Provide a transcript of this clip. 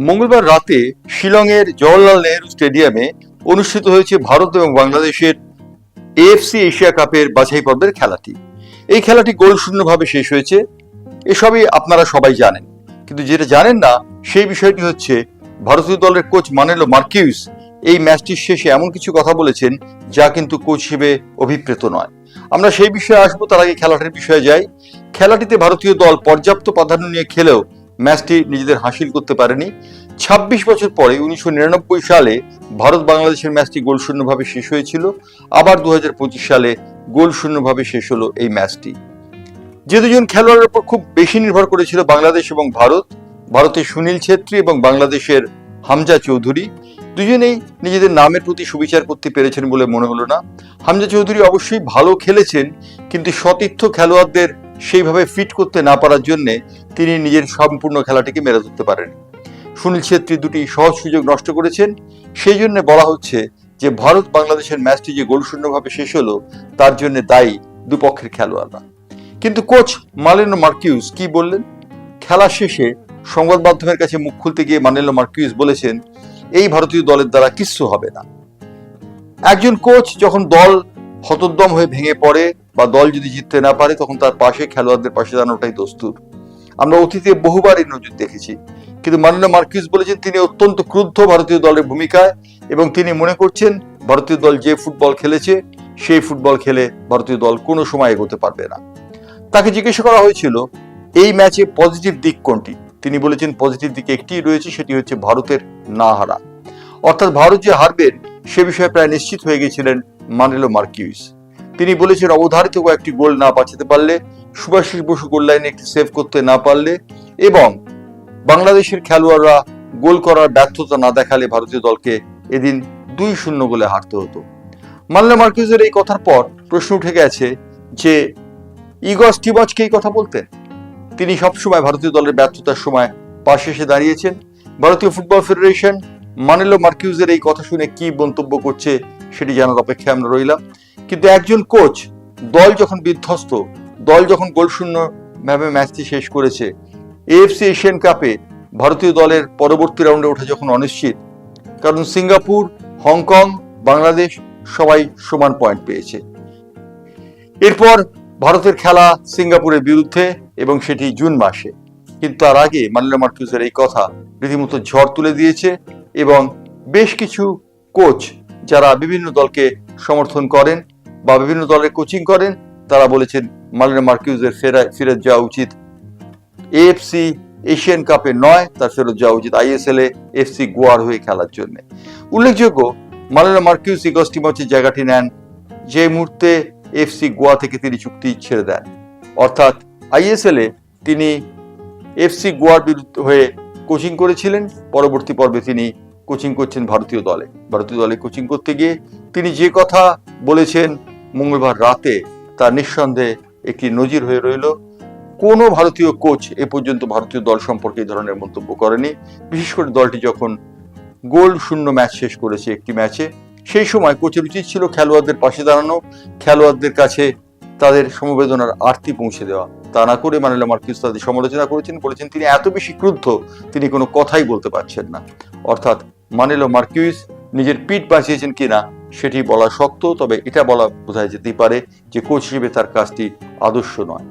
মঙ্গলবার রাতে শিলংয়ের জওয়াহরলাল নেহরু স্টেডিয়ামে অনুষ্ঠিত হয়েছে ভারত এবং বাংলাদেশের এএফসি এশিয়া কাপের বাছাই পর্বের খেলাটি। এই খেলাটি গোল শেষ হয়েছে। এসবই আপনারা সবাই জানেন। কিন্তু যেটা জানেন না, সেই বিষয়টি হচ্ছে ভারতীয় দলের কোচ মানেলো মার্কিউস এই ম্যাচটির শেষে এমন কিছু কথা বলেছেন যা কিন্তু কোচ হিসেবে অভিপ্রেত নয়। আমরা সেই বিষয়ে আসব, তার আগে খেলাটির বিষয়ে যাই। খেলাটিতে ভারতীয় দল পর্যাপ্ত প্রাধান্য নিয়ে খেলেও ম্যাচটি নিজেদের হাসিল করতে পারেনি। ছাব্বিশ বছর পরে উনিশশো নিরানব্বই সালে ভারত বাংলাদেশের ম্যাচটি গোল শূন্যভাবে শেষ হয়েছিল। আবার দু হাজার পঁচিশ সালে গোল শূন্যভাবে শেষ হলো এই ম্যাচটি। যে দুজন খেলোয়াড়ের উপর খুব বেশি নির্ভর করেছিল বাংলাদেশ এবং ভারত, ভারতের সুনীল ছেত্রী এবং বাংলাদেশের হামজা চৌধুরী। দুজনেই নিজেদের নামের প্রতি সুবিচার করতে পেরেছেন বলে মনে হলো না। হামজা চৌধুরী অবশ্যই ভালো খেলেছেন, কিন্তু সতীর্থ খেলোয়াড়দের সেইভাবে ফিট করতে না পারার জন্যে তিনি নিজের সম্পূর্ণ খেলাটিকে মেরে ধরতে পারেন সুনীল ছেত্রী দুটি সহজ সুযোগ নষ্ট করেছেন। সেই জন্য বলা হচ্ছে যে, ভারত বাংলাদেশের ম্যাচটি যে গোলশূন্যভাবে শেষ হলো, তার জন্য দায়ী দুপক্ষের খেলোয়াড়রা। কিন্তু কোচ মালেনো মার্কিউস কি বললেন? খেলা শেষে সংবাদ মাধ্যমের কাছে মুখ খুলতে গিয়ে মানেলো মার্কিউস বলেছেন, এই ভারতীয় দলের দ্বারা কিচ্ছু হবে না। একজন কোচ যখন দল হতোদ্যম হয়ে ভেঙে পড়ে বা দল যদি জিততে না পারে, তখন তার পাশে খেলোয়াড়দের পাশে দাঁড়ানোটাই দস্তুর। আমরা অতীতে বহুবার এই নজির দেখেছি। কিন্তু মাননীয় মার্কিস বলেছেন, তিনি অত্যন্ত ক্রুদ্ধ ভারতীয় দলের ভূমিকায় এবং তিনি মনে করছেন, ভারতীয় দল যে ফুটবল খেলেছে, সেই ফুটবল খেলে ভারতীয় দল কোনো সময় এগোতে পারবে না। তাকে জিজ্ঞাসা করা হয়েছিল, এই ম্যাচে পজিটিভ দিক কোনটি? তিনি বলেছেন, পজিটিভ দিক একটি রয়েছে, সেটি হচ্ছে ভারতের না হারা অর্থাৎ ভারত যে হারবেন, সে বিষয়ে প্রায় নিশ্চিত হয়ে গেছিলেন মানেলো মার্কিউস। তিনি বলেছেন, অবধারিত কয়েকটি গোল না বাঁচাতে পারলে সুভাষিস বসু গোল লাইনে একটি সেভ করতে না পারলে এবং বাংলাদেশের খেলোয়াড়রা গোল করার ব্যর্থতা না দেখালে ভারতীয় দলকে এদিন দুই শূন্য গোলে হারতে হতো। মাল্লা মার্কিউজের এই কথার পর প্রশ্ন উঠে গেছে যে, ইগস টিবচকে এই কথা বলতেন? তিনি সবসময় ভারতীয় দলের ব্যর্থতার সময় পাশে এসে দাঁড়িয়েছেন। ভারতীয় ফুটবল ফেডারেশন মানেলো মার্কিউজের এই কথা শুনে কি মন্তব্য করছে সেটি জানার অপেক্ষায় আমরা রইলাম। কিন্তু একজন কোচ, দল যখন বিধ্বস্ত, দল যখন গোলশূন্য ভাবে ম্যাচটি শেষ করেছে এএফসি এশিয়ান কাপে ভারতীয় দলের পরবর্তী রাউন্ডে ওঠা যখন অনিশ্চিত, কারণ সিঙ্গাপুর, হংকং, বাংলাদেশ সবাই সমান পয়েন্ট পেয়েছে। এরপর ভারতের খেলা সিঙ্গাপুরের বিরুদ্ধে এবং সেটি জুন মাসে। কিন্তু তার আগে মানিলা মার্কিউসের এই কথা রীতিমতো ঝড় তুলে দিয়েছে এবং বেশ কিছু কোচ যারা বিভিন্ন দলকে সমর্থন করেন বা বিভিন্ন দলের কোচিং করেন, তারা বলেছেন মালিনা মার্কিউজের ফেরা ফিরত যাওয়া উচিত। এএফসি এশিয়ান কাপে নয়, তার ফেরত যাওয়া উচিত আইএসএল এ এফসি গোয়ার হয়ে খেলার জন্য। উল্লেখযোগ্য মালিনা মার্কিউস ইগস্টিমচের জায়গাটি নেন, যে মুহূর্তে এফসি গোয়া থেকে তিনি চুক্তি ছেড়ে দেন। অর্থাৎ আইএসএল এ তিনি এফসি গোয়ার বিরুদ্ধে হয়ে কোচিং করেছিলেন, পরবর্তী পর্বে তিনি কোচিং করছেন ভারতীয় দলে। ভারতীয় দলে কোচিং করতে গিয়ে তিনি যে কথা বলেছেন, মঙ্গলবার রাতে তা নিঃসন্দেহে একটি নজির হয়ে রইল। কোনো ভারতীয় কোচ এ পর্যন্ত ভারতীয় দল সম্পর্কে এই ধরনের মন্তব্য করেনি। বিশেষ করে দলটি যখন গোল শূন্য ম্যাচ শেষ করেছে একটি ম্যাচে, সেই সময় কোচের উচিত ছিল খেলোয়াড়দের পাশে দাঁড়ানো, খেলোয়াড়দের কাছে তাদের সমবেদনার আরতি পৌঁছে দেওয়া। তা না করে মানিলা মার্কিস তাদের সমালোচনা করেছেন, বলেছেন তিনি এত বেশি ক্রুদ্ধ, তিনি কোনো কথাই বলতে পারছেন না। অর্থাৎ মানিলো মার্কিউস নিজের পিঠ বাঁচিয়েছেন কিনা সেটি বলা শক্ত, তবে এটা বলা বোঝা যেতেই পারে যে কোচ হিসেবে তার কাজটি আদর্শ নয়।